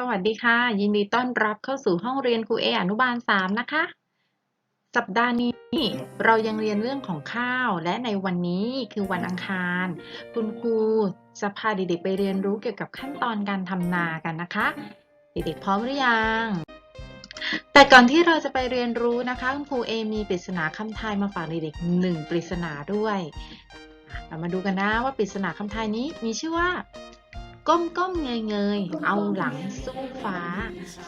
สวัสดีค่ะ ยินดีต้อนรับเข้าสู่ห้องเรียนครูเออนุบาล 3 นะคะ สัปดาห์นี้เรายังเรียนเรื่องของข้าวและในวันนี้คือวันอังคาร คุณครูจะพาเด็กๆไปเรียนรู้เกี่ยวกับขั้นตอนการทำนากันนะคะ เด็กๆพร้อมหรือยัง แต่ก่อนที่เราจะไปเรียนรู้นะคะคุณครูเอมีปริศนาคำทายมาฝากเด็กๆหนึ่งปริศนาด้วย เรามาดูกันนะว่าปริศนาคำทายนี้มีชื่อว่า ก้มก้มเงยเงยๆเอาหลังสู้ฟ้า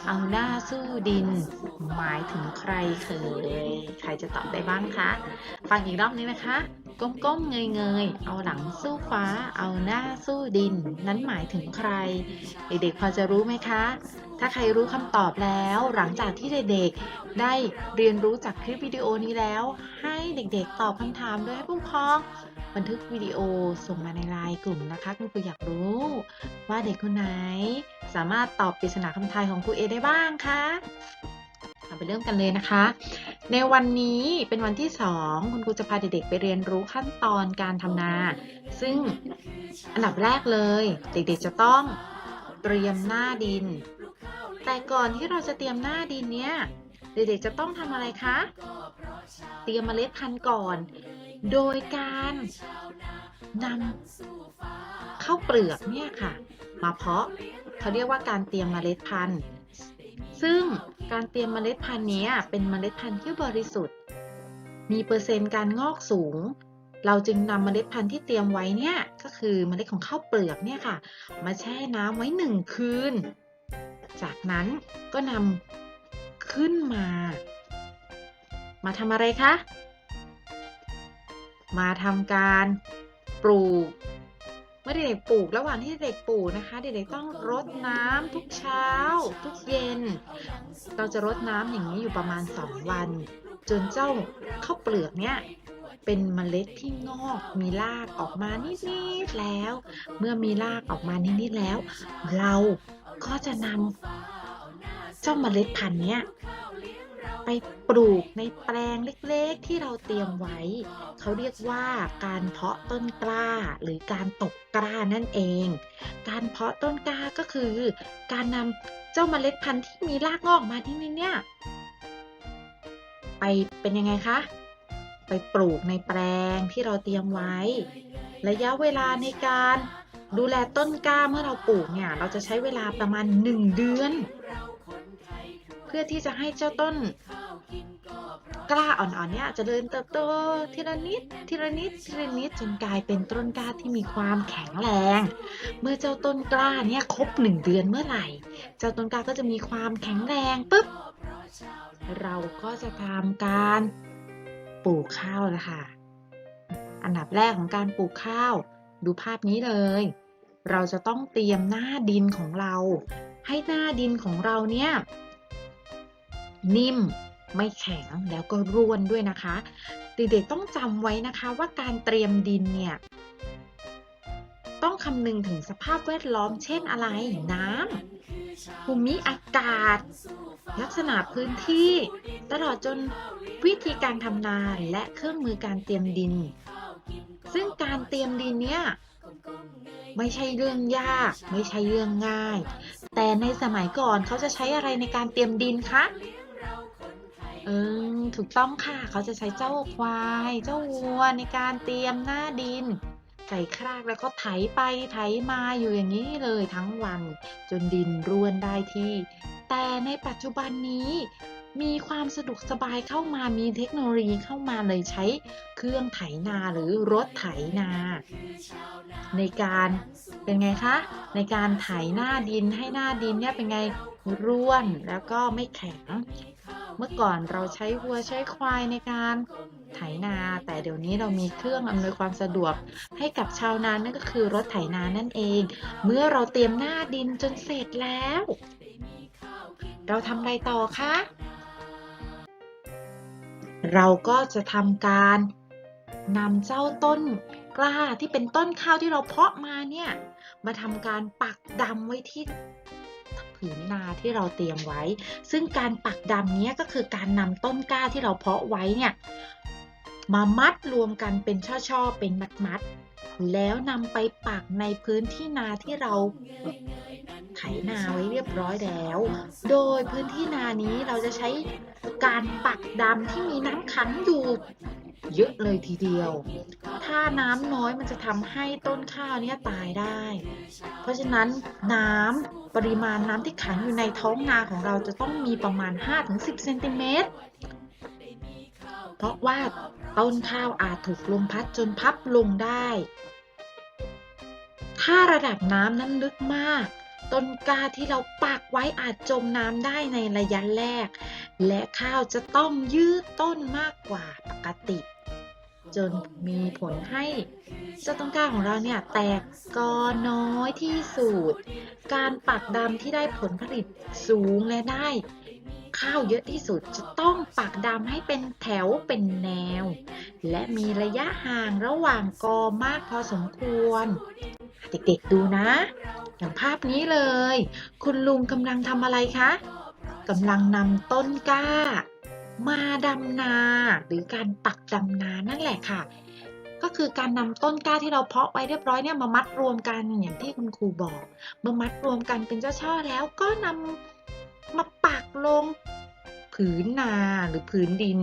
เอาหน้าสู้ดิน หมายถึงใครเคย ใครจะตอบได้บ้างคะ ฟังอีกรอบนี้นะคะ ก้มก้มเงยเงยๆเอาหลังสู้ฟ้า เอาหน้าสู้ดิน นั้นหมายถึงใคร เด็กๆพอจะรู้ไหมคะ ถ้าใครรู้คำตอบแล้วหลังจากที่เด็กๆได้เรียนรู้จากคลิปวิดีโอนี้แล้ว ให้เด็กๆตอบคำถามโดยให้ผู้ปกครอง บันทึกวิดีโอส่งมาในไลน์กลุ่มนะคะ คุณครูอยากรู้ ว่าเด็กคนไหน สามารถตอบปริศนาคำทายของครูเอได้บ้างคะเราไปเริ่มกันเลยนะคะ ในวันนี้เป็นวันที่ 2 คุณครูจะพาเด็กๆไปเรียนรู้ขั้นตอนการทำนา ซึ่งอันดับแรกเลย เด็กๆจะต้องเตรียมหน้าดิน แต่ก่อนที่เราจะเตรียมหน้าดินเนี้ยเด็กๆจะต้องทำอะไรคะ เตรียมเมล็ดพันธุ์ก่อน โดยการนำข้าวเปลือกเนี่ยค่ะ มาเพาะเขาเรียกว่าการเตรียมเมล็ดพันธุ์ ซึ่งการเตรียมเมล็ดพันธุ์นี้เป็นเมล็ดพันธุ์ที่บริสุทธิ์ มีเปอร์เซ็นต์การงอกสูง เราจึงนำเมล็ดพันธุ์ที่เตรียมไว้เนี่ยก็คือเมล็ดของข้าวเปลือกเนี่ยค่ะ มาแช่น้ำไว้หนึ่งคืน จากนั้นก็นำขึ้นมา มาทำอะไรคะ มาทำการปลูก เมื่อเด็กปลูกระหว่างที่เด็กปลูกนะคะ เด็กๆต้องรดน้ำทุกเช้า ทุกเย็น เราจะรดน้ำอย่างนี้อยู่ประมาณ 2 วัน จนเจ้าข้าวเปลือกเนี่ยเป็นเมล็ดที่งอกมีรากออกมานิดๆแล้ว เมื่อมีรากออกมานิดๆแล้ว เราก็จะนำเจ้าเมล็ดพันธุ์เนี้ย ไปปลูกในแปลงเล็กๆ ที่เราเตรียมไว้ เขาเรียกว่าการเพาะต้นกล้าหรือการตกกล้านั่นเอง การเพาะต้นกล้าก็คือ การนำเจ้าเมล็ดพันธุ์ที่มีรากงอกมาที่นี่เนี่ยไปเป็นยังไงคะ ไปปลูกในแปลงที่เราเตรียมไว้ ระยะเวลาในการดูแลต้นกล้าเมื่อเราปลูกเนี่ย เราจะใช้เวลาประมาณ 1 เดือน พื่อที่จะให้เจ้าต้นกล้าอ่อนๆเนี่ยเจะเริญเติบโตทีละนิดทีละนิดทีละนิดจนกลายเป็นต้นกล้าที่มีความแข็งแรง เมื่อเจ้าต้นกล้าเนี่ยครบหนึ่งเดือนเมื่อไหร่ เจ้าต้นกล้าก็จะมีความแข็งแรงปุ๊บเราก็จะทำการปลูกข้าวแล้วค่ะอันดับแรกของการปลูกข้าว ดูภาพนี้เลย เราจะต้องเตรียมหน้าดินของเรา ให้หน้าดินของเราเนี่ย นิ่มไม่แข็งแล้วก็ร่วนด้วยนะคะ เด็กๆต้องจำไว้นะคะว่าการเตรียมดินเนี่ย ต้องคำนึงถึงสภาพแวดล้อมเช่นอะไรน้ำภูมิอากาศ ลักษณะพื้นที่ ตลอดจนวิธีการทำนาและเครื่องมือการเตรียมดิน ซึ่งการเตรียมดินเนี่ยไม่ใช่เรื่องยาก ไม่ใช่เรื่องง่าย แต่ในสมัยก่อนเขาจะใช้อะไรในการเตรียมดินคะ เออถูกต้องค่ะ เขาจะใช้เจ้าควาย เจ้าวัวในการเตรียมหน้าดิน ใส่ครากแล้วก็ไถไปไถมาอยู่อย่างนี้เลยทั้งวัน จนดินร่วนได้ที่ แต่ในปัจจุบันนี้ มีความสะดวกสบายเข้ามามีเทคโนโลยีเข้ามาเลยใช้เครื่องไถนาหรือรถไถนา ในการเป็นไงคะ ในการไถหน้าดินให้หน้าดินเนี่ยเป็นไงร่วนแล้วก็ไม่แข็ง เมื่อก่อนเราใช้วัวใช้ควายในการไถนา แต่เดี๋ยวนี้เรามีเครื่องอำนวยความสะดวก ให้กับชาวนานั่นก็คือรถไถนานั่นเอง เมื่อเราเตรียมหน้าดินจนเสร็จแล้ว เราทำอะไรต่อคะเราก็จะทำการนำเจ้าต้นกล้าที่เป็นต้นข้าวที่เราเพาะมาเนี่ย มาทำการปักดำไว้ที่ ผืนนาที่เราเตรียมไว้ ซึ่งการปักดำนี้ก็คือการนำต้นกล้าที่เราเพาะไว้เนี่ยมามัดรวมกันเป็นช่อๆเป็นมัดๆแล้วนำไปปักในพื้นที่นาที่เราไถนาไว้เรียบร้อยแล้ว โดยพื้นที่นานี้เราจะใช้การปักดำที่มีน้ำขังอยู่ เยอะเลยทีเดียว ถ้าน้ำน้อยมันจะทำให้ต้นข้าวเนี่ยตายได้ เพราะฉะนั้นน้ำปริมาณน้ำที่ขังอยู่ในท้องนาของเราจะต้องมีประมาณ 5-10เซนติเมตรเพราะว่าต้นข้าวอาจถูกลมพัดจนพับลงได้ ถ้าระดับน้ำนั้นลึกมาก ต้นกาที่เราปักไว้อาจจมน้ำได้ในระยะแรก และข้าวจะต้องยืดต้นมากกว่าปกติ จนมีผลให้เจ้าต้นกล้าของเราเนี่ยแตกกอน้อยที่สุด การปักดำที่ได้ผลผลิตสูงและได้ ข้าวเยอะที่สุดจะต้องปักดำให้เป็นแถวเป็นแนว และมีระยะห่างระหว่างกอมากพอสมควร เด็กๆดูนะ อย่างภาพนี้เลย คุณลุงกำลังทำอะไรคะกำลังนำต้นกล้า มาดำนา หรือการปักดำนานั่นแหละค่ะ ก็คือการนำต้นกล้าที่เราเพาะไว้เรียบร้อยเนี่ยมามัดรวมกันอย่างที่คุณครูบอกมื่อมัดรวมกันเป็นเจ้าช่อแล้วก็นำมาปักลงผืนนาหรือผืนดิน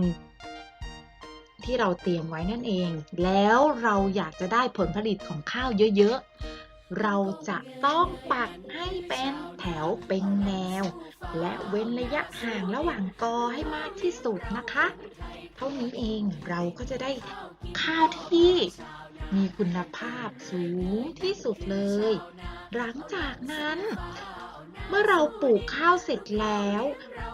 ที่เราเตรียมไว้นั่นเอง แล้วเราอยากจะได้ผลผลิตของข้าวเยอะๆ เราจะต้องปักให้เป็นแถวเป็นแนว และเว้นระยะห่างระหว่างกอให้มากที่สุดนะคะ เท่านี้เองเราก็จะได้ข้าวที่มีคุณภาพสูงที่สุดเลย หลังจากนั้น เมื่อเราปลูกข้าวเสร็จแล้ว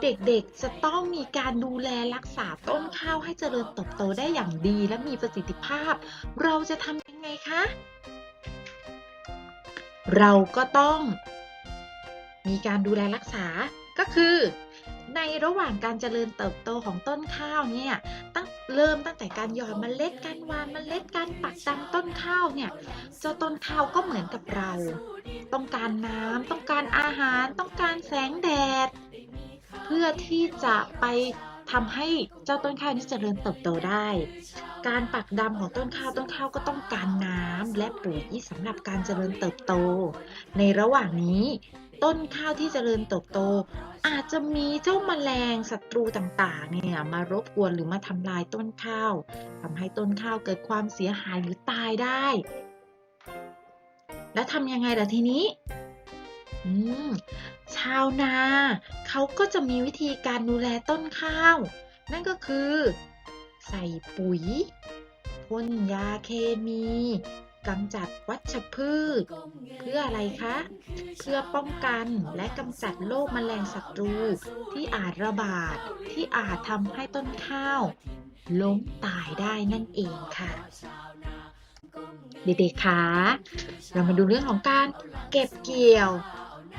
เด็กๆจะต้องมีการดูแลรักษาต้นข้าวให้เจริญเติบโตได้อย่างดีและมีประสิทธิภาพ เราจะทำยังไงคะ เราก็ต้อง มีการดูแลรักษาก็คือ ในระหว่างการเจริญเติบโตของต้นข้าวเนี่ยตั้งเริ่มตั้งแต่การหย่อดเมล็ดการหวานเมล็ดการปักดำต้นข้าวเนี่ยเจ้าต้นข้าวก็เหมือนกับเรา ต้องการน้ำต้องการอาหาร ต้องการแสงแดด เพื่อที่จะไปทำให้เจ้าต้นข้าวนี้เจริญเติบโตได้ การปักดำของต้นข้าวต้นข้าวก็ต้องการน้ำและปุ๋ยสำหรับการเจริญเติบโต ในระหว่างนี้ ต้นข้าวที่เจริญเติบโต อาจจะมีเจ้าแมลงศัตรูต่างๆเนี่ยมารบกวนหรือมาทำลายต้นข้าวทำให้ต้นข้าวเกิดความเสียหายหรือตายได้ แล้วทำยังไงล่ะทีนี้ชาวนาเขาก็จะมีวิธีการดูแลต้นข้าว นั่นก็คือ ใส่ปุ๋ยพ่นยาเคมีกำจัดวัชพืช เพื่ออะไรคะ เพื่อป้องกันและกำจัดโรคแมลงศัตรูที่อาจระบาดที่อาจทำให้ต้นข้าว ล้มตายได้นั่นเองค่ะ เด็กๆคะเรามาดูเรื่องของการเก็บเกี่ยว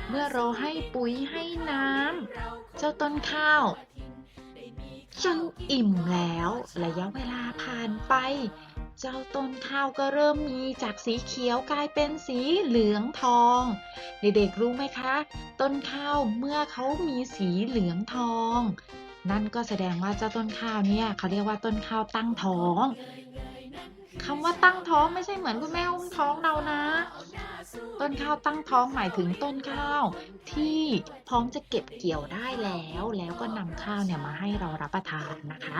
เมื่อเราให้ปุ๋ยให้น้ำเจ้าต้นข้าว จนอิ่มแล้วระยะเวลาผ่านไป เจ้าต้นข้าวก็เริ่มมีจากสีเขียวกลายเป็นสีเหลืองทอง เด็กๆรู้ไหมคะ ต้นข้าวเมื่อเขามีสีเหลืองทอง นั่นก็แสดงว่าเจ้าต้นข้าวเนี่ยเขาเรียกว่าต้นข้าวตั้งท้องคำว่าตั้งท้องไม่ใช่เหมือนคุณแม่อุ้มท้องเรานะ ต้นข้าวตั้งท้องหมายถึงต้นข้าว ที่พร้อมจะเก็บเกี่ยวได้แล้ว แล้วก็นำข้าวเนี่ยมาให้เรารับประทานนะคะ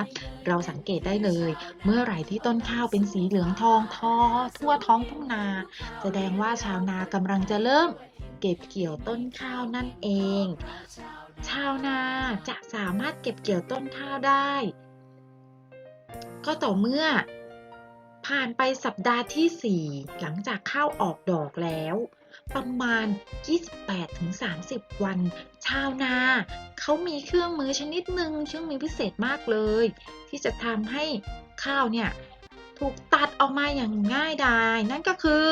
เราสังเกตได้เลย เมื่อไหร่ที่ต้นข้าวเป็นสีเหลืองทองทอทั่วท้องทุ่งนา แสดงว่าชาวนากำลังจะเริ่มเก็บเกี่ยวต้นข้าวนั่นเอง ชาวนาจะสามารถเก็บเกี่ยวต้นข้าวได้ ก็ต่อเมื่อ ผ่านไปสัปดาห์ที่ 4 หลังจากข้าวออกดอกแล้ว ประมาณ 28-30 วัน ชาวนา เขามีเครื่องมือชนิดหนึ่งเครื่องมือพิเศษมากเลย ที่จะทำให้ข้าวเนี่ย ถูกตัดออกมาอย่างง่ายดาย นั่นก็คือ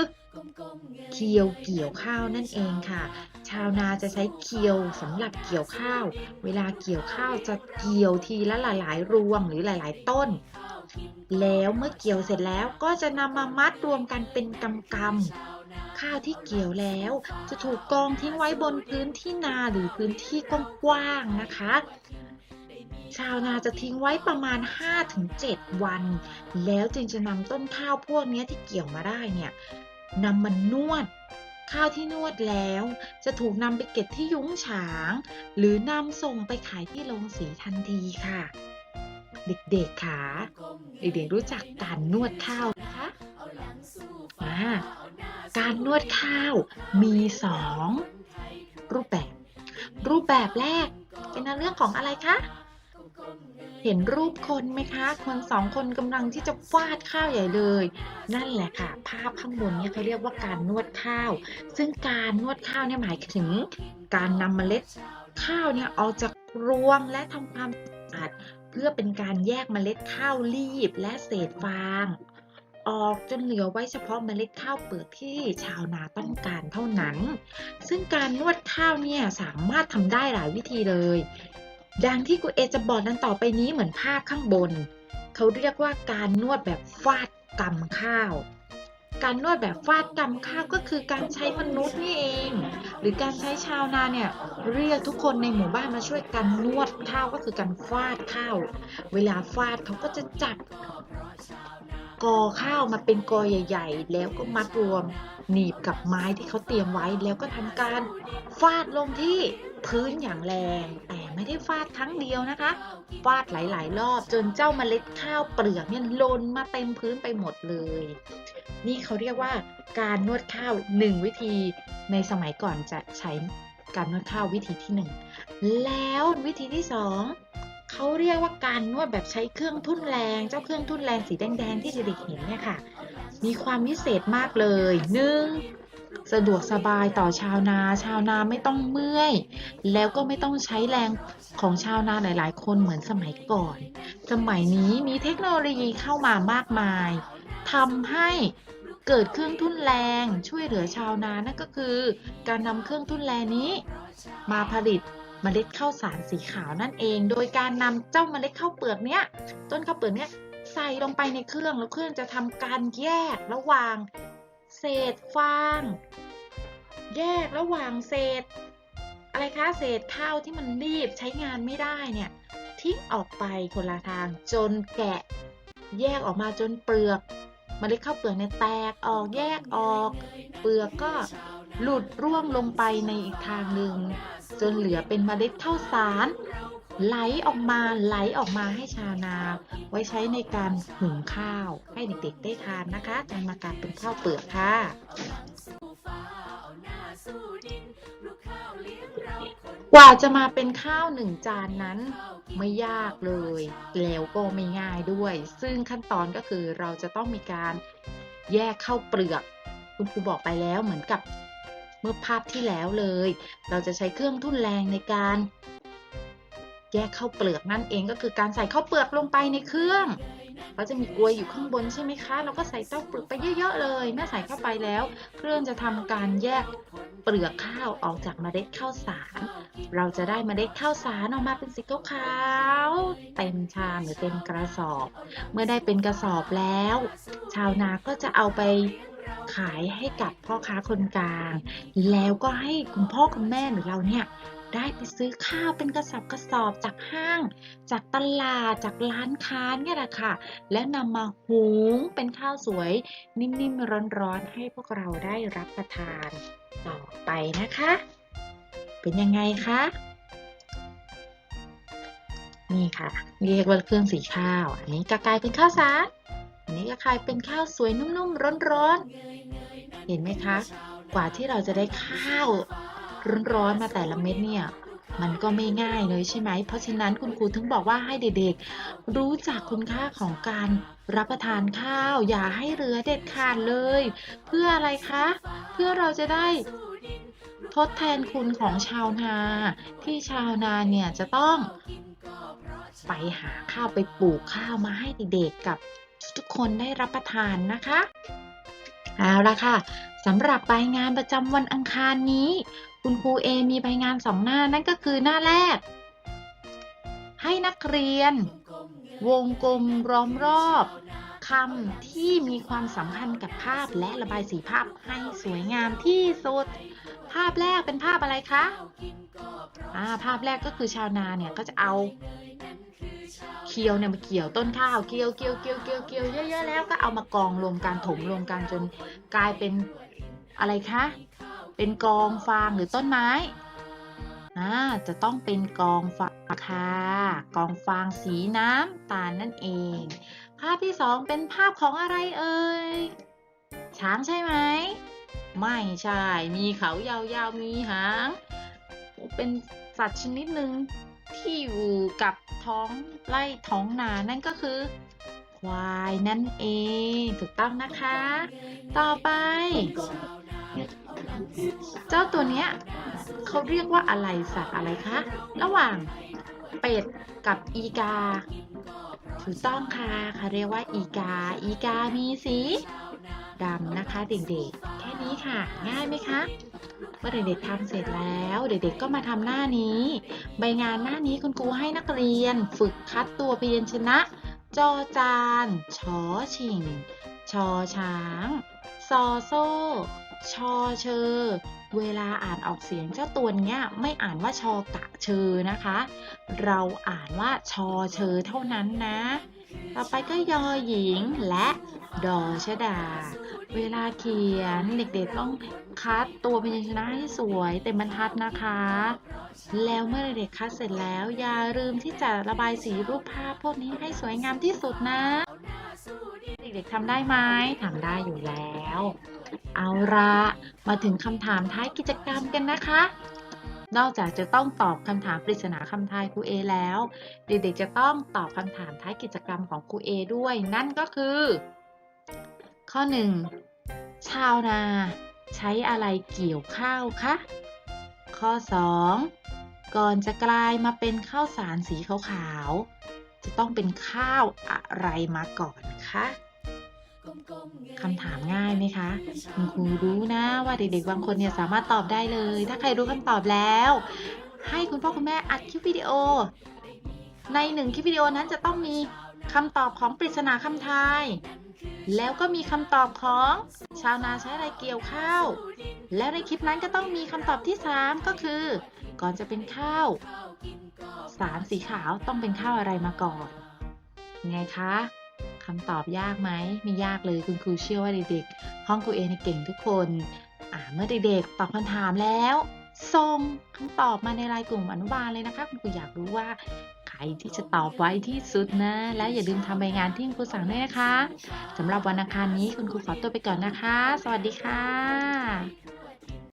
เคียวเกี่ยวข้าวนั่นเองค่ะ ชาวนาจะใช้เคียวสำหรับเกี่ยวข้าว เวลาเกี่ยวข้าวจะเกี่ยวทีละหลายๆรวงหรือหลาย ๆ ต้น แล้วเมื่อเกี่ยวเสร็จแล้วก็จะนำมามัดรวมกันเป็นกำกำข้าวที่เกี่ยวแล้วจะถูกกองทิ้งไว้บนพื้นที่นาหรือพื้นที่กว้างๆนะคะชาวนาจะทิ้งไว้ประมาณ 5-7 วัน แล้วจึงจะนำต้นข้าวพวกนี้ที่เกี่ยวมาได้เนี่ย นำมานนวด ข้าวที่นวดแล้ว จะถูกนำไปเก็บที่ยุ้งฉาง หรือนำส่งไปขายที่โรงสีทันทีค่ะ เด็กๆค่ะเด็กๆรู้จักการนวดข้าวนะคะอ่าการนวดข้าวมีสองรูปแบบ รูปแบบแรกเป็นเรื่องของอะไรคะ เห็นรูปคนไหมคะ คนสองคนกำลังที่จะฟาดข้าวใหญ่เลย นั่นแหละค่ะ ภาพข้างบนเนี่ยเขาเรียกว่าการนวดข้าว ซึ่งการนวดข้าวเนี่ยหมายถึง การนำเมล็ดข้าวเนี่ยออกจากรวงและทำความสะอาดเพื่อเป็นการแยกเมล็ดข้าวรีบและเศษฟางออกจนเหลือไว้เฉพาะเมล็ดข้าวเปลือกที่ชาวนาต้องการเท่านั้น ซึ่งการนวดข้าวเนี่ยสามารถทำได้หลายวิธีเลย ดังที่กูเอจะบอกนั้นต่อไปนี้เหมือนภาพข้างบน เขาเรียกว่าการนวดแบบฟาดกำข้าว การนวดแบบฟาดกำข้าวก็คือการใช้มนุษย์นี่เอง หรือการใช้ชาวนาเนี่ยเรียกทุกคนในหมู่บ้านมาช่วยกันนวดข้าวก็คือการฟาดข้าว เวลาฟาดเขาก็จะจับกอข้าวมาเป็นกอใหญ่ ๆ แล้วก็มัดรวมหนีบกับไม้ที่เขาเตรียมไว้แล้วก็ทำการฟาดลงที่พื้นอย่างแรงแต่ ไม่ได้ฟาดครั้งเดียวนะคะ ฟาดหลาย ๆ รอบจนเจ้าเมล็ดข้าวเปลือกเนี่ยล่นมาเต็มพื้นไปหมดเลย นี่เขาเรียกว่าการนวดข้าวหนึ่งวิธีในสมัยก่อนจะใช้การนวดข้าววิธีที่หนึ่งแล้ววิธีที่สองเขาเรียกว่าการนวดแบบใช้เครื่องทุ่นแรง เจ้าเครื่องทุ่นแรงสีแดงๆที่เด็กๆเห็นเนี่ยค่ะ มีความพิเศษมากเลยหนึ่ง สะดวกสบายต่อชาวนา ชาวนาไม่ต้องเมื่อย แล้วก็ไม่ต้องใช้แรงของชาวนาหลาย ๆ คนเหมือนสมัยก่อน สมัยนี้มีเทคโนโลยีเข้ามามากมายทำให้เกิดเครื่องทุ่นแรงช่วยเหลือชาวนานั่นก็คือ การนำเครื่องทุ่นแรงนี้ มาผลิตเมล็ดข้าวสารสีขาวนั่นเอง โดยการนำเจ้าเมล็ดข้าวเปลือกเนี้ยต้นข้าวเปลือกเนี้ยใส่ลงไปในเครื่องแล้วเครื่องจะทำการแยกระหว่าง เศษฟาง แยกระหว่างเศษ อะไรคะเศษข้าวที่มันรีบใช้งานไม่ได้เนี่ยทิ้งออกไปคนละทางจนแกะ แยกออกมาจนเปลือกเมล็ดข้าวเปลือกเนี่ยแตกออกแยกออก เปลือกก็หลุดร่วงลงไปในอีกทางหนึ่งจนเหลือเป็นเมล็ดข้าวสาร ไหลออกมาไหลออกมาให้ชาวนาไว้ใช้ในการหุงข้าว ให้เด็กๆได้ทานนะคะจนมากายเป็นข้าวเปลือกค่ะกว่าจะมาเป็นข้าวหนึ่งจานนั้นไม่ยากเลย แล้วก็ไม่ง่ายด้วย ซึ่งขั้นตอนก็คือเราจะต้องมีการแยกข้าวเปลือก คุณครูบอกไปแล้วเหมือนกับเมื่อภาพที่แล้วเลย เราจะใช้เครื่องทุ่นแรงในการ แยกข้าวเปลือกนั่นเองก็คือการใส่ข้าวเปลือกลงไปในเครื่องเราจะมีกลวยอยู่ข้างบนใช่ไหมคะ เราก็ใส่เต้าเปลือกไปเยอะๆเลย เมื่อใส่เข้าไปแล้ว เครื่องจะทำการแยกเปลือกข้าวออกจากเมล็ดข้าวสาร เราจะได้เมล็ดข้าวสารออกมาเป็นสีขาวเต็มชามหรือเต็มกระสอบ เมื่อได้เป็นกระสอบแล้ว ชาวนาก็จะเอาไป ขายให้กับพ่อค้าคนกลาง แล้วก็ให้คุณพ่อคุณแม่หรือเราเนี่ยได้ไปซื้อข้าวเป็นกระสอบกระสอบจากห้าง จากตลาดจากร้านค้าเนี่ยแหละค่ะ และนำมาหุงเป็นข้าวสวย นิ่มๆร้อนๆให้พวกเราได้รับประทานต่อไปนะคะ เป็นยังไงคะนี่ค่ะ เรียกว่าเครื่องสีข้าว อันนี้ก็กลายเป็นข้าวสาร อันนี้ก็กลายเป็นข้าวสวยนุ่มๆร้อนๆ เห็นไหมคะ กว่าที่เราจะได้ข้าวร้อนๆมาแต่ละเม็ดเนี่ยมันก็ไม่ง่ายเลยใช่ไหม เพราะฉะนั้นคุณครูถึงบอกว่าให้เด็กๆ รู้จักคุณค่าของการรับประทานข้าว อย่าให้เหลือเด็ดขาดเลย เพื่ออะไรคะ เพื่อเราจะได้ทดแทนคุณของชาวนา ที่ชาวนาเนี่ยจะต้องไปหาข้าวไปปลูกข้าวมาให้เด็กๆกับ ทุกคนได้รับประทานนะคะเอาละค่ะสำหรับใบงานประจำวันอังคารนี้ คุณครูเอมีใบงานสองหน้านั่นก็คือหน้าแรก ให้นักเรียน วงกลมล้อมรอบคำที่มีความสัมพันธ์กับภาพและระบายสีภาพให้สวยงามที่สุด ภาพแรกเป็นภาพอะไรคะอ่าภาพแรกก็คือชาวนาเนี่ยก็จะเอา เคียวเนี่ยมาเกี่ยวต้นข้าวเกี่ยวเกี่ยวเกี่ยวเกี่ยวเกี่ยวเยอะๆแล้วก็เอามากองรวมกันถมรวมกันจนกลายเป็นอะไรคะ เป็นกองฟางหรือต้นไม้อ่าจะต้องเป็นกองฟางค่ะกองฟางสีน้ำตาลนั่นเอง ภาพที่สองเป็นภาพของอะไรเอ่ยช้างใช่ไหมไม่ใช่ มีเขายาวๆมีหาง เป็นสัตว์ชนิดหนึ่ง ที่อยู่กับท้องไร่ท้องนานั่นก็คือ ควายนั่นเองถูกต้องนะคะ ต่อไป เจ้าตัวเนี้ยเขาเรียกว่าอะไรสัตว์อะไรคะ ระหว่างเป็ดกับอีกา ถูกต้องค่ะเขาเรียกว่าอีกา อีกามีสี ดำนะคะเด็กๆ แค่นี้ค่ะ ง่ายไหมคะเมื่อเด็กๆทำเสร็จแล้ว เด็กๆก็มาทำหน้านี้ ใบงานหน้านี้คุณครูให้นักเรียน ฝึกคัดตัวพยัญชนะ จอจานชอชิง ชอช้าง ซอโซ่ ชอเชอ เวลาอ่านออกเสียงเจ้าตัวเนี้ยไม่อ่านว่าชอกะเชอนะคะ เราอ่านว่าชอเชอเท่านั้นนะ ต่อไปก็ยอหญิงและดอชดา เวลาเขียนเด็กๆต้องคัดตัวพยัญชนะให้สวยเต็มบรรทัดนะคะ แล้วเมื่อเด็กคัดเสร็จแล้ว อย่าลืมที่จะระบายสีรูปภาพพวกนี้ให้สวยงามที่สุดนะ เด็กๆทำได้ไหมทำได้อยู่แล้วเอาละมาถึงคำถามท้ายกิจกรรมกันนะคะ นอกจากจะต้องตอบคำถามปริศนาคำทายครูเอแล้ว เด็กๆจะต้องตอบคำถามท้ายกิจกรรมของครูเอด้วย นั่นก็คือ ข้อ 1. ชาวนา ใช้อะไรเกี่ยวข้าวคะ ข้อ 2. ก่อนจะกลายมาเป็นข้าวสารสีขาวๆจะต้องเป็นข้าวอะไรมาก่อนคะ คำถามง่ายไหมคะ คุณครูรู้นะว่าเด็กๆบางคนเนี่ยสามารถตอบได้เลย ถ้าใครรู้คำตอบแล้ว ให้คุณพ่อคุณแม่อัดคลิปวิดีโอ ในหนึ่งคลิปวิดีโอนั้นจะต้องมีคำตอบของปริศนาคำทาย แล้วก็มีคำตอบของชาวนาใช้อะไรเกี่ยวข้าว แล้วในคลิปนั้นก็ต้องมีคำตอบที่ 3 ก็คือ ก่อนจะเป็นข้าว สารสีขาวต้องเป็นข้าวอะไรมาก่อนยังไงคะ คำตอบยากไหมไม่ยากเลยคุณครูเชื่อว่าเด็กๆห้องครูเอเนี่ยเก่งทุกคนอ่าเมื่อเด็กๆตอบคำถามแล้วส่งคำตอบมาในไลน์กลุ่มอนุบาลเลยนะคะ คุณครูอยากรู้ว่าใครที่จะตอบไว้ที่สุดนะ และอย่าลืมทำใบงานที่คุณครูสั่งด้วยนะคะสำหรับวันอังคารนี้คุณครูขอตัวไปก่อนนะคะ สวัสดีค่ะ